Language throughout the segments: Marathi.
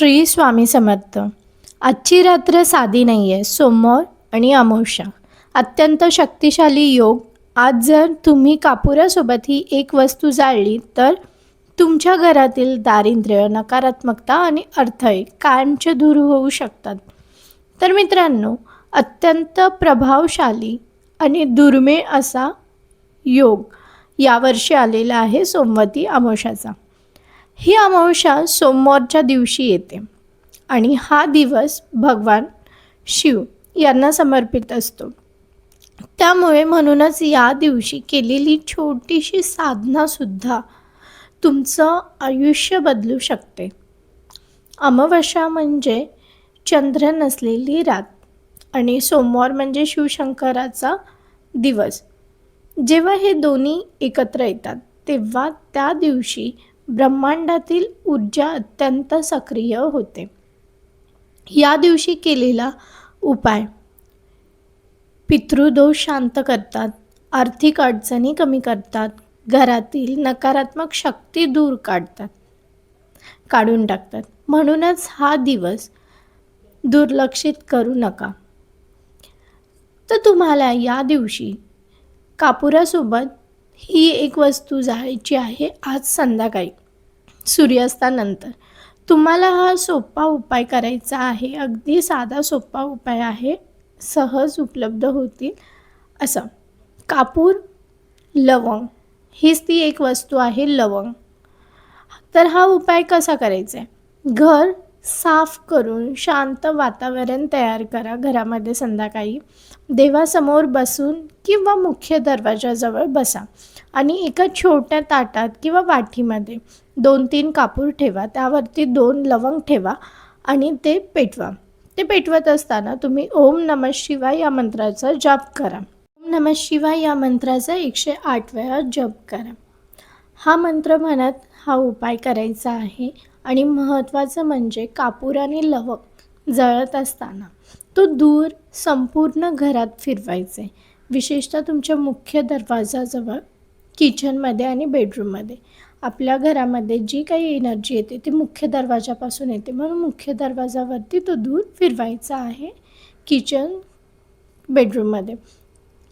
श्री स्वामी समर्थ. आजची रात्र साधी नाही आहे सोमवार आणि अमावस्या. अत्यंत शक्तिशाली योग. आज जर तुम्ही कापुरासोबत ही एक वस्तू जाळली तर तुमच्या घरातील दारिद्र्य नकारात्मकता आणि अडथळे कायमचे दूर होऊ शकतात. तर मित्रांनो अत्यंत प्रभावशाली आणि दुर्मिळ असा योग यावर्षी आलेला आहे सोमवती अमावस्याचा. ही अमावस्या सोमवारच्या दिवशी येते आणि हा दिवस भगवान शिव यांना समर्पित असतो. त्यामुळे म्हणूनच या दिवशी केलेली छोटीशी साधनासुद्धा तुमचं आयुष्य बदलू शकते. अमावस्या म्हणजे चंद्र नसलेली रात आणि सोमवार म्हणजे शिवशंकराचा दिवस. जेव्हा हे दोन्ही एकत्र येतात तेव्हा त्या दिवशी ब्रह्मांडातील ऊर्जा अत्यंत सक्रिय होते. या दिवशी केलेला उपाय. पितृदोष शांत करतात आर्थिक अडचणी कमी करतात घरातील नकारात्मक शक्ती दूर काढतात काढून टाकतात. म्हणूनच हा दिवस दुर्लक्षित करू नका. तर तुम्हाला या दिवशी कापुरासोबत ही एक वस्तू जायची आहे आज संध्याकाळी. सूर्यास्तानंतर. तुम्हाला हा सोपा उपाय करायचा आहे अगदी साधा सोपा उपाय आहे सहज उपलब्ध होतील. असं. कापूर लवंग. हीच ती एक वस्तू आहे लवंग. तर हा उपाय कसा करायचा? आहे घर साफ करून शांत वातावरण तयार करा घरामध्ये संध्याकाळी. देवासमोर बसून किंवा मुख्य दरवाजाजवळ बसा आणि एका छोट्या ताटात किंवा वाटीमध्ये दोन तीन कापूर ठेवा त्यावरती दोन लवंग ठेवा आणि ते पेटवा. ते पेटवत असताना तुम्ही ओम नम शिवाय या मंत्राचा जप करा. ओम नम शिवाय या मंत्राचा एकशे आठ वेळा जप करा. हा मंत्र म्हणत हा उपाय करायचा आहे आणि महत्त्वाचं म्हणजे कापूर आणि लवंग जळत असताना तो दूर संपूर्ण घरात फिरवायचे. विशेषतः तुमच्या मुख्य दरवाजाजवळ किचनमध्ये आणि बेडरूममध्ये आपल्या घरामध्ये जी काही एनर्जी येते ती मुख्य दरवाजापासून येते. म्हणून मुख्य दरवाजावरती तो दूर फिरवायचा आहे किचन बेडरूममध्ये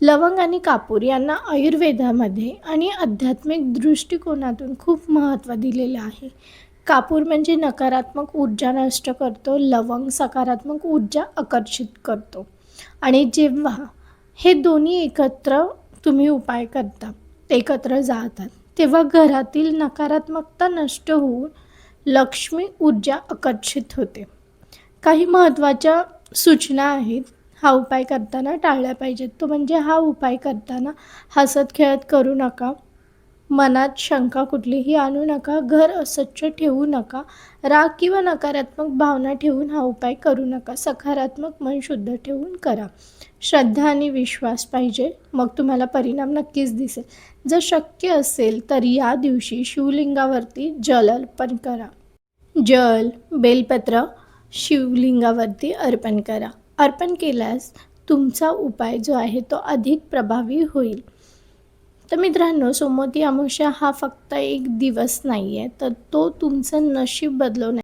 लवंग आणि कापूर यांना आयुर्वेदामध्ये आणि आध्यात्मिक दृष्टिकोनातून खूप महत्त्व दिलेलं आहे. कापूर म्हणजे नकारात्मक ऊर्जा नष्ट करतो लवंग सकारात्मक ऊर्जा आकर्षित करतो. आणि जेव्हा हे दोन्ही एकत्र तुम्ही उपाय करता एकत्र जातात तेव्हा घरातील नकारात्मकता नष्ट होऊन लक्ष्मी ऊर्जा आकर्षित होते. काही महत्त्वाच्या सूचना आहेत. हा उपाय करताना टाळल्या पाहिजेत. तो म्हणजे हा उपाय करताना हसत खेळत करू नका. मनात शंका कुठलीही आणू नका घर अस्वच्छ ठेवू नका राग किंवा नकारात्मक भावना ठेवून हा उपाय करू नका सकारात्मक मन शुद्ध ठेवून करा. श्रद्धा आणि विश्वास पाहिजे. मग तुम्हाला परिणाम नक्कीच दिसेल. जर शक्य असेल तर या दिवशी शिवलिंगावरती जल अर्पण करा. जल बेलपत्र शिवलिंगावरती अर्पण करा. अर्पण केल्यास तुमचा उपाय जो आहे तो अधिक प्रभावी होईल. तर मित्रांनो सोमवती अमावस्या हा फक्त एक दिवस नाही आहे तर तो तुमचं नशीब बदलवण्या